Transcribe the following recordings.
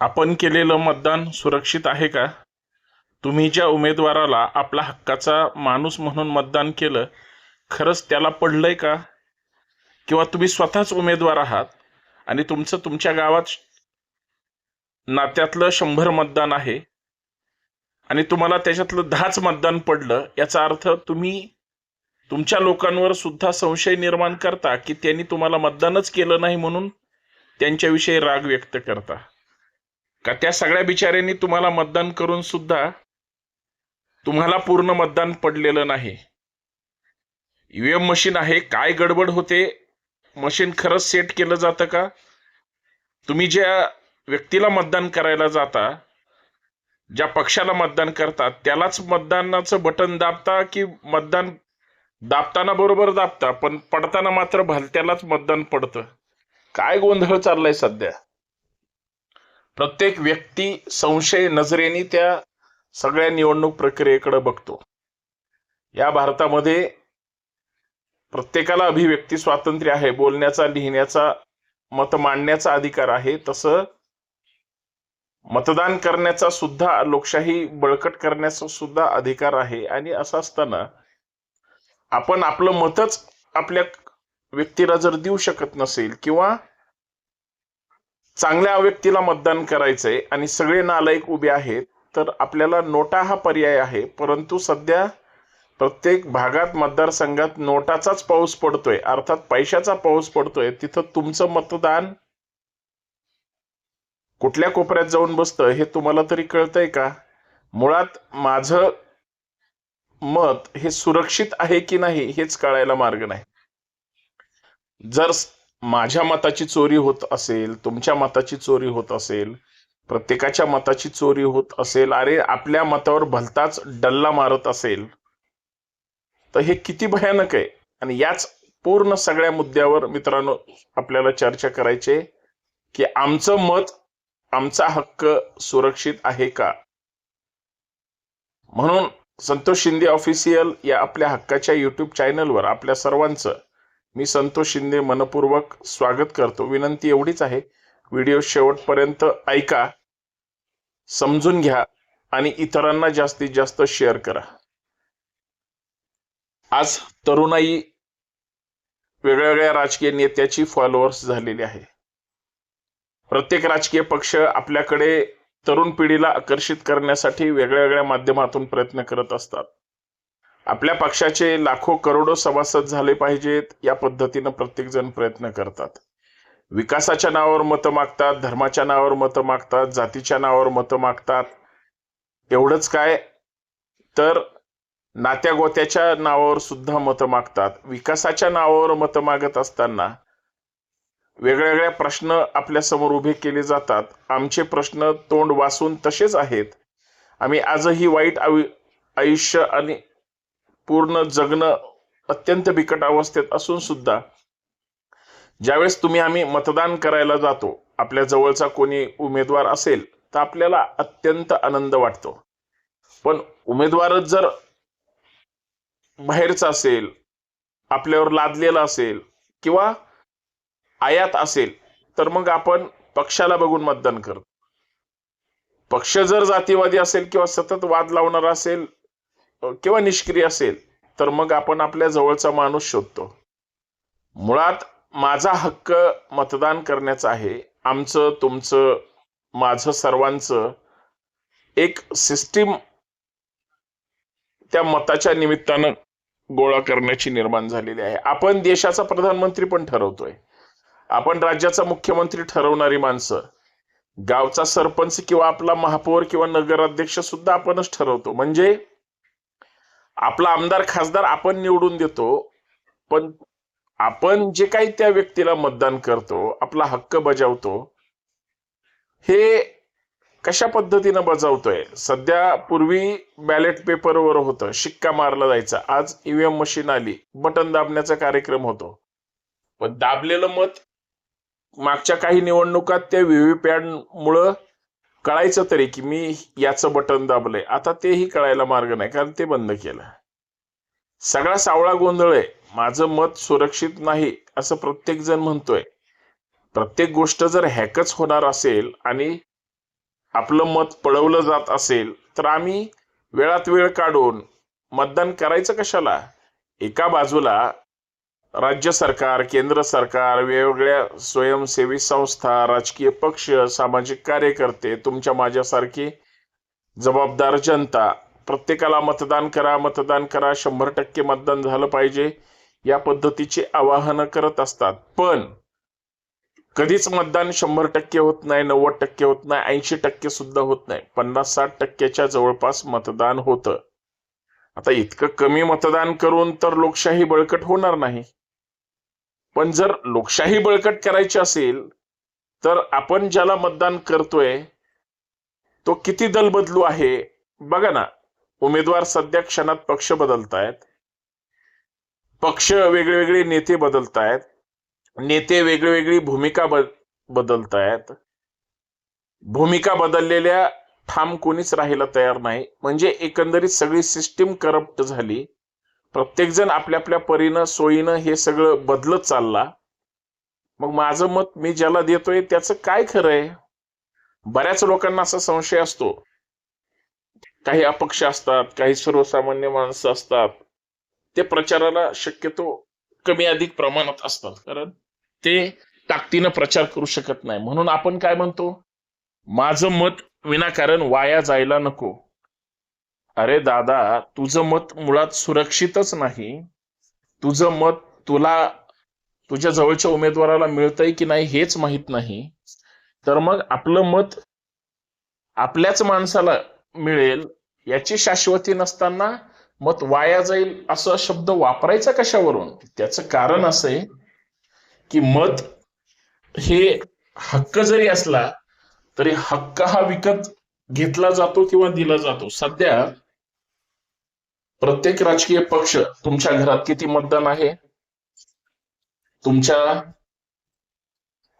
आपण केलेलं मतदान सुरक्षित आहे का? तुम्ही ज्या उमेदवाराला आपला हक्काचा माणूस म्हणून मतदान केलं खरंच त्याला पडलंय का? किंवा तुम्ही स्वतःच उमेदवार आहात आणि तुमचं तुमच्या गावात नात्यातलं शंभर मतदान आहे आणि तुम्हाला त्याच्यातलं दहाच मतदान पडलं याचा अर्थ तुम्ही तुमच्या लोकांवर सुद्धा संशय निर्माण करता की त्यांनी तुम्हाला मतदानच केलं नाही म्हणून त्यांच्याविषयी राग व्यक्त करता. का त्या सगळ्या बिचाऱ्यांनी तुम्हाला मतदान करून सुद्धा तुम्हाला पूर्ण मतदान पडलेलं नाही? ईव्हीएम मशीन आहे काय गडबड होते? मशीन खरंच सेट केलं जातं का? तुम्ही ज्या व्यक्तीला मतदान करायला जाता ज्या पक्षाला मतदान करतात त्यालाच मतदानाचं बटन दाबता की मतदान दाबताना बरोबर दाबता पण पडताना मात्र भलत्यालाच मतदान पडतं? काय गोंधळ चाललाय सध्या? प्रत्येक व्यक्ती संशय नजरेने त्या सगळ्या निवडणूक प्रक्रियेकडे बघतो. या भारतामध्ये प्रत्येकाला अभिव्यक्ती स्वातंत्र्य आहे. बोलण्याचा लिहिण्याचा मत मांडण्याचा अधिकार आहे. तसं मतदान करण्याचा सुद्धा लोकशाही बळकट करण्याचा सुद्धा अधिकार आहे. आणि असं असताना आपण आपलं मतच आपल्या व्यक्तीला जर देऊ शकत नसेल किंवा चांगल्या व्यक्तीला मतदान करायचंय आणि सगळे नालायक उभे आहेत तर आपल्याला नोटा हा पर्याय आहे. परंतु सध्या प्रत्येक भागात मतदारसंघात नोटाचाच पाऊस पडतोय. अर्थात पैशाचा पाऊस पडतोय. तिथं तुमचं मतदान कुठल्या कोपऱ्यात जाऊन बसतं हे तुम्हाला तरी कळतंय का? मुळात माझं मत हे सुरक्षित आहे की नाही हेच कळायला मार्ग नाही. जर माझ्या मताची चोरी होत असेल तुमच्या मताची चोरी होत असेल प्रत्येकाच्या मताची चोरी होत असेल अरे आपल्या मतावर भलताच डल्ला मारत असेल तर हे किती भयानक आहे? आणि याच पूर्ण सगळ्या मुद्द्यावर मित्रांनो आपल्याला चर्चा करायची की आमचं मत आमचा हक्क सुरक्षित आहे का? म्हणून संतोष शिंदे ऑफिशियल या आपल्या हक्काच्या युट्यूब चॅनलवर आपल्या सर्वांचं मी संतोष शिंदे मनपूर्वक स्वागत करतो. विनंती एवढीच आहे. व्हिडिओ शेवटपर्यंत ऐका समजून घ्या आणि इतरांना जास्तीत जास्त शेअर करा. आज तरुणाई वेगळ्या वेगळ्या राजकीय नेत्याची फॉलोअर्स झालेली आहे. प्रत्येक राजकीय पक्ष आपल्याकडे तरुण पिढीला आकर्षित करण्यासाठी वेगळ्या वेगळ्या माध्यमातून प्रयत्न करत असतात. आपल्या पक्षाचे लाखो करोडो सभासद झाले पाहिजेत या पद्धतीनं प्रत्येकजण प्रयत्न करतात. विकासाच्या नावावर मतं मागतात धर्माच्या नावावर मतं मागतात जातीच्या नावावर मतं मागतात. एवढंच काय? तर नात्या गोत्याच्या नावावर सुद्धा मतं मागतात. विकासाच्या नावावर मतं मागत असताना वेगळ्या वेगळ्या प्रश्न आपल्यासमोर उभे केले जातात. आमचे प्रश्न तोंड वासून तसेच आहेत. आम्ही आजही वाईट आयु- आयुष्य आणि पूर्ण जगणं अत्यंत बिकट अवस्थेत असून सुद्धा ज्यावेळेस तुम्ही आम्ही मतदान करायला जातो आपल्या जवळचा कोणी उमेदवार असेल तर आपल्याला अत्यंत आनंद वाटतो. पण उमेदवारच जर बाहेरचा असेल आपल्यावर लादलेला असेल किंवा आयात असेल तर मग आपण पक्षाला बघून मतदान करतो. पक्ष जर जातीवादी असेल किंवा सतत वाद लावणारा असेल किंवा निष्क्रिय असेल तर मग आपण आपल्या जवळचा माणूस शोधतो. मुळात माझा हक्क मतदान करण्याचा आहे. आमचं तुमचं माझं सर्वांचं एक सिस्टीम त्या मताच्या निमित्तानं गोळा करण्याची निर्माण झालेली आहे. आपण देशाचा प्रधानमंत्री पण ठरवतोय. आपण राज्याचा मुख्यमंत्री ठरवणारी माणसं गावचा सरपंच किंवा आपला महापौर किंवा नगराध्यक्ष सुद्धा आपणच ठरवतो. म्हणजे आपला आमदार खासदार आपण निवडून देतो पण आपण जे काही त्या व्यक्तीला मतदान करतो आपला हक्क बजावतो हे कशा पद्धतीनं बजावतोय? सध्या पूर्वी बॅलेट पेपरवर होतं शिक्का मारला जायचा. आज ईव्हीएम मशीन आली बटन दाबण्याचा कार्यक्रम होतो. पण दाबलेलं मत मागच्या काही निवडणुकात त्या व्हीव्हीपॅट मुळं कळायचं तरी की मी याचं बटन दाबलंय. आता तेही कळायला मार्ग नाही कारण ते बंद केलं. सगळा सावळा गोंधळ आहे. माझं मत सुरक्षित नाही असं प्रत्येक जण म्हणतोय. प्रत्येक गोष्ट जर हॅकच होणार असेल आणि आपलं मत पळवलं जात असेल तर आम्ही वेळात वेळ काढून मतदान करायचं कशाला? एका बाजूला राज्य सरकार केंद्र सरकार वेगवेगळ्या स्वयंसेवी संस्था राजकीय पक्ष सामाजिक कार्यकर्ते तुमच्या माझ्यासारखी जबाबदार जनता प्रत्येकाला मतदान करा मतदान करा शंभर टक्के मतदान झालं पाहिजे या पद्धतीचे आवाहन करत असतात. पण कधीच मतदान शंभर टक्के होत नाही नव्वद टक्के होत नाही ऐंशी टक्के सुद्धा होत नाही. पन्नास साठ टक्क्याच्या जवळपास मतदान होतं. आता इतकं कमी मतदान करून तर लोकशाही बळकट होणार नाही. पण जर लोकशाही बळकट करायची असेल तर आपण ज्याला मतदान करतोय तो किती दल बदलू आहे? बघा ना उमेदवार सध्या क्षणात पक्ष बदलतायत. पक्ष वेगळे वेगळे नेते बदलतायत. नेते वेगळी वेगळी भूमिका बद बदलतायत. भूमिका बदललेल्या ठाम कोणीच राहायला तयार नाही. म्हणजे एकंदरीत सगळी सिस्टीम करप्ट झाली. प्रत्येकजण आपल्या आपल्या परीनं सोयीनं हे सगळं बदलत चालला. मग माझं मत मी ज्याला देतोय त्याचं काय खरंय बऱ्याच लोकांना असा संशय असतो. काही अपक्ष असतात काही सर्वसामान्य माणसं असतात. ते प्रचाराला शक्यतो कमी अधिक प्रमाणात असतात. कारण ते ताकदीनं प्रचार करू शकत नाही. म्हणून आपण काय म्हणतो? माझं मत विनाकारण वाया जायला नको. अरे दादा तुझं मत मुळात सुरक्षितच नाही. तुझं मत तुला तुझ्या जवळच्या उमेदवाराला मिळतंय की नाही हेच माहीत नाही. तर मग आपलं मत आपल्याच माणसाला मिळेल याची शाश्वती नसताना मत वाया जाईल असं शब्द वापरायचा कशावरून? त्याचं कारण असं आहे की मत हे हक्क जरी असला तरी हक्क हा विकत घेतला जातो किंवा दिला जातो. सध्या प्रत्येक राजकीय पक्ष तुमच्या घरात किती मतदान आहे? तुमच्या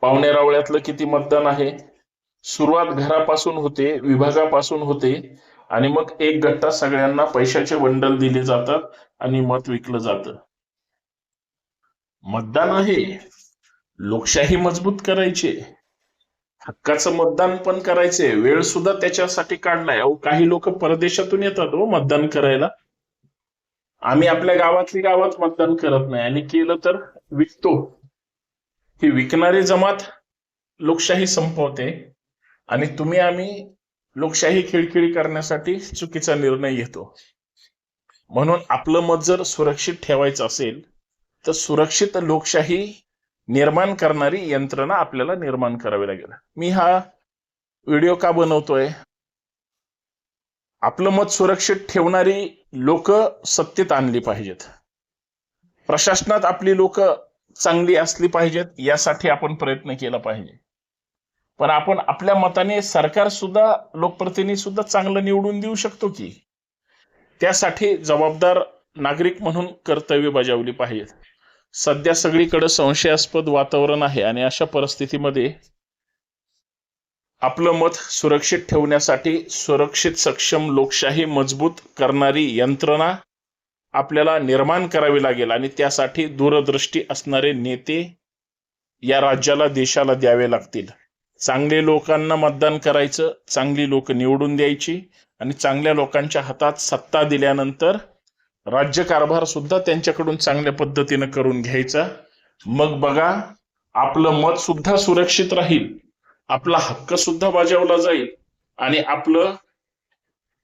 पावणेरावळ्यातलं किती मतदान आहे? सुरुवात घरापासून होते विभागापासून होते आणि मग एक गट्टा सगळ्यांना पैशाचे बंडल दिले जातात आणि मत विकलं जातं. मतदान आहे. लोकशाही मजबूत करायचे. हक्काचं मतदान पण करायचे वेळ सुद्धा त्याच्यासाठी काढलाय. अहो काही लोक परदेशातून येतात हो मतदान करायला. आम्ही आपल्या गावातली गावात मतदान करत नाही. आणि केलं तर विकतो. ही विकणारी जमात लोकशाही संपवते. आणि तुम्ही आम्ही लोकशाही खिळखिळी करण्यासाठी चुकीचा निर्णय घेतो. म्हणून आपलं मत जर सुरक्षित ठेवायचं असेल तर सुरक्षित लोकशाही निर्माण करणारी यंत्रणा आपल्याला निर्माण करावी लागेल. मी हा व्हिडिओ का बनवतोय? आपलं मत सुरक्षित ठेवणारी लोक सत्तेत आणली पाहिजेत. प्रशासनात आपली लोक चांगली असली पाहिजेत यासाठी आपण प्रयत्न केला पाहिजे. पण आपण आपल्या मताने सरकार सुद्धा लोकप्रतिनिधी सुद्धा चांगलं निवडून देऊ शकतो की? त्यासाठी जबाबदार नागरिक म्हणून कर्तव्य बजावली पाहिजेत. सध्या सगळीकडे संशयास्पद वातावरण आहे आणि अशा परिस्थितीमध्ये आपलं मत सुरक्षित ठेवण्यासाठी सुरक्षित सक्षम लोकशाही मजबूत करणारी यंत्रणा आपल्याला निर्माण करावी लागेल आणि त्यासाठी दूरदृष्टी असणारे नेते या राज्याला देशाला द्यावे लागतील. चांगले लोकांना मतदान करायचं चांगली लोक निवडून द्यायची आणि चांगल्या लोकांच्या हातात सत्ता दिल्यानंतर राज्यकारभार सुद्धा त्यांच्याकडून चांगल्या पद्धतीनं करून घ्यायचा. मग बघा आपलं मत सुद्धा सुरक्षित राहील. आपला हक्क सुद्धा बजावला जाईल आणि आपलं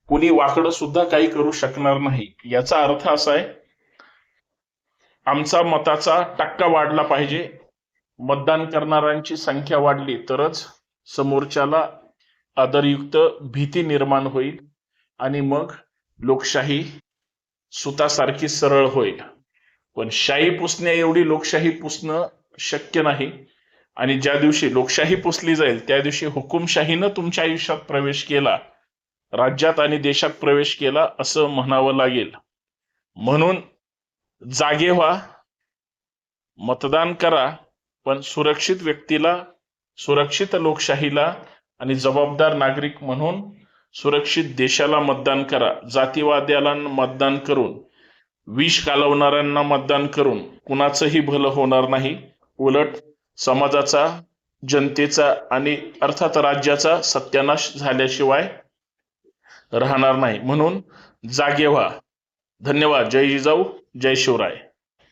कुणी वाकडं सुद्धा काही करू शकणार नाही. याचा अर्थ असा आहे आमचा मताचा टक्का वाढला पाहिजे. मतदान करणाऱ्यांची संख्या वाढली तरच समोरच्याला आदरयुक्त भीती निर्माण होईल आणि मग लोकशाही सुतासारखी सरळ होईल. पण शाही पुसण्या एवढी लोकशाही पुसणं शक्य नाही. आणि ज्या दिवशी लोकशाही पुसली जाईल त्या दिवशी हुकुमशाहीनं तुमच्या आयुष्यात प्रवेश केला राज्यात आणि देशात प्रवेश केला असं म्हणावं लागेल. म्हणून जागे व्हा मतदान करा पण सुरक्षित व्यक्तीला सुरक्षित लोकशाहीला आणि जबाबदार नागरिक म्हणून सुरक्षित देशाला मतदान करा. जातीवाद्याला मतदान करून विष कालवणाऱ्यांना मतदान करून कुणाचंही भलं होणार नाही. उलट समाजाचा जनतेचा आणि अर्थात राज्याचा सत्यानाश झाल्याशिवाय राहणार नाही. म्हणून जागे व्हा. धन्यवाद. जय जिजाऊ जय शिवराय.